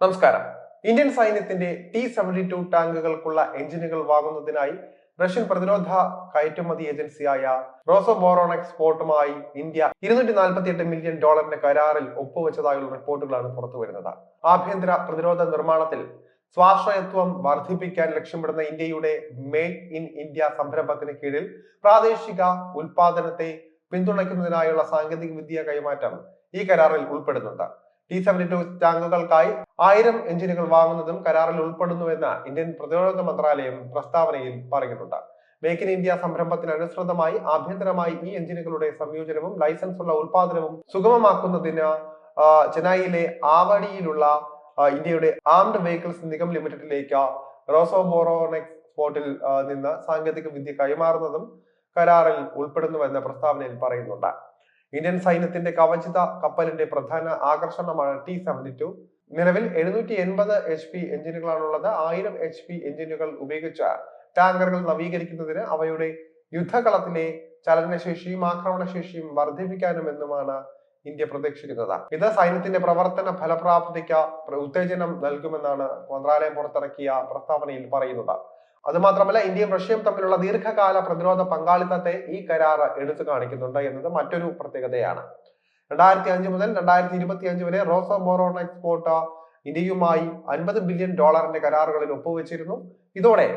നമസ്കാരം. ഇന്ത്യൻ സൈന്യത്തിന്റെ T seventy two ടാങ്കുകൾക്കുള്ള എഞ്ചിനുകൾ വാങ്ങുന്നതിനായി റഷ്യൻ പ്രതിരോധ കയറ്റുമതി ഏജൻസിയായ റോസോബോറോണെക്സ് പോർട്ടുമായി ഇന്ത്യ ഇരുന്നൂറ്റി നാൽപ്പത്തി എട്ട് മില്യൺ ഡോളറിന്റെ കരാറിൽ ഒപ്പുവെച്ചതായുള്ള റിപ്പോർട്ടുകളാണ് പുറത്തുവരുന്നത് ആഭ്യന്തര പ്രതിരോധ നിർമ്മാണത്തിൽ സ്വാശ്രയത്വം വർദ്ധിപ്പിക്കാൻ ലക്ഷ്യമിടുന്ന ഇന്ത്യയുടെ മേക്ക് ഇൻ ഇന്ത്യ സംരംഭത്തിന് കീഴിൽ പ്രാദേശിക ഉൽപാദനത്തെ പിന്തുണയ്ക്കുന്നതിനായുള്ള സാങ്കേതിക വിദ്യ കൈമാറ്റം ഈ കരാറിൽ ഉൾപ്പെടുന്നുണ്ട്. ടി ടു ടാങ്കുകൾക്കായി ആയിരം എഞ്ചിനുകൾ വാങ്ങുന്നതും കരാറിൽ ഉൾപ്പെടുന്നുവെന്ന് ഇന്ത്യൻ പ്രതിരോധ മന്ത്രാലയം പ്രസ്താവനയിൽ പറഞ്ഞിട്ടുണ്ട് മേക്ക് ഇൻ ഇന്ത്യ സംരംഭത്തിന് അനുസൃതമായി ആഭ്യന്തരമായി ഈ എഞ്ചിനുകളുടെ സംയോജനവും ലൈസൻസ് ഉള്ള ഉൽപാദനവും സുഗമമാക്കുന്നതിന് ചെന്നൈയിലെ ആവടിയിലുള്ള ഇന്ത്യയുടെ ആംഡ് വെഹിക്കിൾസ് നിഗം ലിമിറ്റഡിലേക്ക് റോസോബോറോണെക്സ് സ്പോട്ടിൽ നിന്ന് സാങ്കേതിക വിദ്യ കൈമാറുന്നതും കരാറിൽ ഉൾപ്പെടുന്നുവെന്ന് പ്രസ്താവനയിൽ പറയുന്നുണ്ട്. ഇന്ത്യൻ സൈന്യത്തിന്റെ കവചിത കപ്പലിന്റെ പ്രധാന ആകർഷണമാണ് ടി സെവന്റി ടു നിലവിൽ എഴുന്നൂറ്റി എൺപത് എച്ച് പി എഞ്ചിനുകളാണുള്ളത്. ആയിരം എച്ച് പി എഞ്ചിനുകൾ ഉപയോഗിച്ച ടാങ്കറുകൾ നവീകരിക്കുന്നതിന് അവയുടെ യുദ്ധകളത്തിലെ ചലനശേഷിയും ആക്രമണശേഷിയും വർദ്ധിപ്പിക്കാനുമെന്നുമാണ് ഇന്ത്യ പ്രതീക്ഷിക്കുന്നത്. ഇത് സൈന്യത്തിന്റെ പ്രവർത്തന ഫലപ്രാപ്തിക്ക് പ്ര- ഉത്തേജനം നൽകുമെന്നാണ് മന്ത്രാലയം പുറത്തിറക്കിയ പ്രസ്താവനയിൽ പറയുന്നത്. അതുമാത്രമല്ല ഇന്ത്യയും റഷ്യയും തമ്മിലുള്ള ദീർഘകാല പ്രതിരോധ പങ്കാളിത്തത്തെ ഈ കരാർ എടുത്തു കാണിക്കുന്നുണ്ട് എന്നത് മറ്റൊരു പ്രത്യേകതയാണ്. രണ്ടായിരത്തി അഞ്ച് മുതൽ രണ്ടായിരത്തി ഇരുപത്തി അഞ്ച് വരെ റോസോ ബോറോൺ എക്സ്പോർട്ട് ഇന്ത്യയുമായി അൻപത് ബില്യൺ ഡോളറിന്റെ കരാറുകളിൽ ഒപ്പുവെച്ചിരുന്നു. ഇതോടെ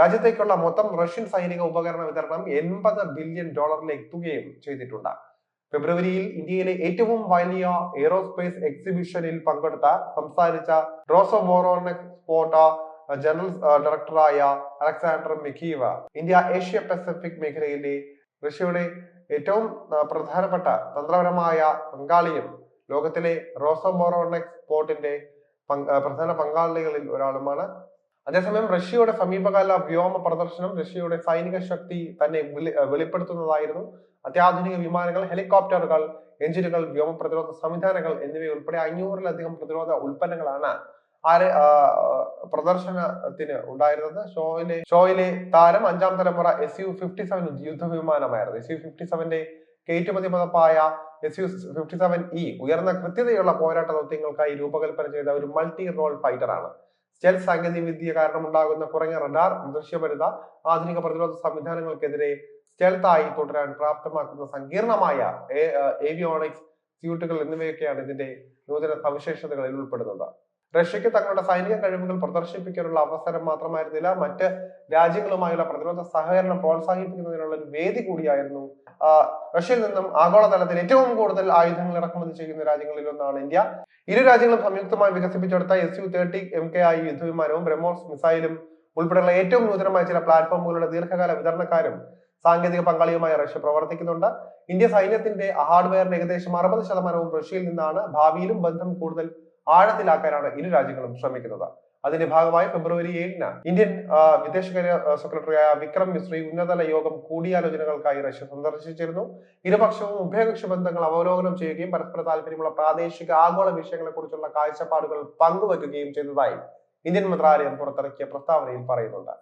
രാജ്യത്തേക്കുള്ള മൊത്തം റഷ്യൻ സൈനിക ഉപകരണ വിതരണം എൺപത് ബില്യൺ ഡോളറിലേക്ക് എത്തുകയും ചെയ്തിട്ടുണ്ട്. ഫെബ്രുവരിയിൽ ഇന്ത്യയിലെ ഏറ്റവും വലിയ എയ്റോസ്പേസ് എക്സിബിഷനിൽ പങ്കെടുത്ത സംസാരിച്ച റോസോ ബോറോൺ എക്സ്പോർട്ട് ജനറൽ ഡയറക്ടറായ Alexander Mikheev India Asia Pacific മേഖലയിലെ റഷ്യയുടെ ഏറ്റവും ആ, പ്രധാനപ്പെട്ട തന്ത്രപരമായ പങ്കാളിയും ലോകത്തിലെ റോസോമോറോണെക്സ് പോർട്ടിന്റെ പ്രധാന പങ്കാളികളിൽ ഒരാളുമാണ്. അതേസമയം റഷ്യയുടെ സമീപകാല വ്യോമ പ്രദർശനം റഷ്യയുടെ സൈനിക ശക്തി തന്നെ വെളി- വെളിപ്പെടുത്തുന്നതായിരുന്നു. അത്യാധുനിക വിമാനങ്ങൾ ഹെലികോപ്റ്ററുകൾ എഞ്ചിനുകൾ വ്യോമ പ്രതിരോധ സംവിധാനങ്ങൾ എന്നിവയുൾപ്പെടെ അഞ്ഞൂറിലധികം പ്രതിരോധ ഉൽപ്പന്നങ്ങളാണ് ആരെ പ്രദർശനത്തിന് ഉണ്ടായിരുന്നത്? ഷോയിലെ ഷോയിലെ താരം അഞ്ചാം തലമുറ എസ് യു ഫിഫ്റ്റി സെവൻ യുദ്ധവിമാനമായിരുന്നു. എസ് യു ഫിഫ്റ്റി സെവന്റെ കയറ്റുമതി പതപ്പായ S U fifty seven E ഉയർന്ന കൃത്യതയുള്ള പോരാട്ട ദൗത്യങ്ങൾക്കായി രൂപകൽപ്പന ചെയ്ത ഒരു മൾട്ടി റോൾ ഫൈറ്റർ ആണ്. സ്റ്റെൽ സാങ്കേതിക വിദ്യ കാരണം ഉണ്ടാകുന്ന കുറഞ്ഞ റഡാർ ദൃശ്യപരിത ആധുനിക പ്രതിരോധ സംവിധാനങ്ങൾക്കെതിരെ സ്റ്റെൽത്തായി തുടരാൻ പ്രാപ്തമാക്കുന്ന സങ്കീർണമായ ഏവിയോണിക്സ് സ്യൂട്ടുകൾ എന്നിവയൊക്കെയാണ് ഇതിന്റെ നൂതന സവിശേഷതകളിൽ ഉൾപ്പെടുന്നത്. റഷ്യക്ക് തങ്ങളുടെ സൈനിക കഴിവുകൾ പ്രദർശിപ്പിക്കാനുള്ള അവസരം മാത്രമായിരുന്നില്ല മറ്റ് രാജ്യങ്ങളുമായുള്ള പ്രതിരോധ സഹകരണം പ്രോത്സാഹിപ്പിക്കുന്നതിനുള്ള ഒരു വേദി കൂടിയായിരുന്നു റഷ്യയിൽ നിന്നും ആഗോളതലത്തിൽ ഏറ്റവും കൂടുതൽ ആയുധങ്ങൾ ഇറക്കുമതി ചെയ്യുന്ന രാജ്യങ്ങളിൽ ഒന്നാണ് ഇന്ത്യ. ഇരു രാജ്യങ്ങളും സംയുക്തമായി വികസിപ്പിച്ചെടുത്ത S U thirty M K I യുദ്ധവിമാനവും BrahMos മിസൈലും ഉൾപ്പെടെയുള്ള ഏറ്റവും നൂതനമായ ചില പ്ലാറ്റ്ഫോമുകളുടെ ദീർഘകാല വിതരണക്കാരും സാങ്കേതിക പങ്കാളിയുമായി റഷ്യ പ്രവർത്തിക്കുന്നുണ്ട്. ഇന്ത്യ സൈന്യത്തിന്റെ ഹാർഡ്വെയറിന് ഏകദേശം അറുപത് ശതമാനവും റഷ്യയിൽ നിന്നാണ് ഭാവിയിലും ബന്ധം കൂടുതൽ ആഴത്തിലാക്കാനാണ് ഇരു രാജ്യങ്ങളും ശ്രമിക്കുന്നത്. അതിന്റെ ഭാഗമായി ഫെബ്രുവരി ഏഴിന് ഇന്ത്യൻ വിദേശകാര്യ സെക്രട്ടറിയായ വിക്രം മിശ്രി ഉന്നതതല യോഗം കൂടിയാലോചനകൾക്കായി റഷ്യ സന്ദർശിച്ചിരുന്നു. ഇരുപക്ഷവും ഉഭയകക്ഷി ബന്ധങ്ങൾ അവലോകനം ചെയ്യുകയും പരസ്പര താല്പര്യമുള്ള പ്രാദേശിക ആഗോള വിഷയങ്ങളെ കുറിച്ചുള്ള കാഴ്ചപ്പാടുകൾ പങ്കുവയ്ക്കുകയും ചെയ്തതായി ഇന്ത്യൻ മന്ത്രാലയം പുറത്തിറക്കിയ പ്രസ്താവനയിൽ പറയുന്നുണ്ട്.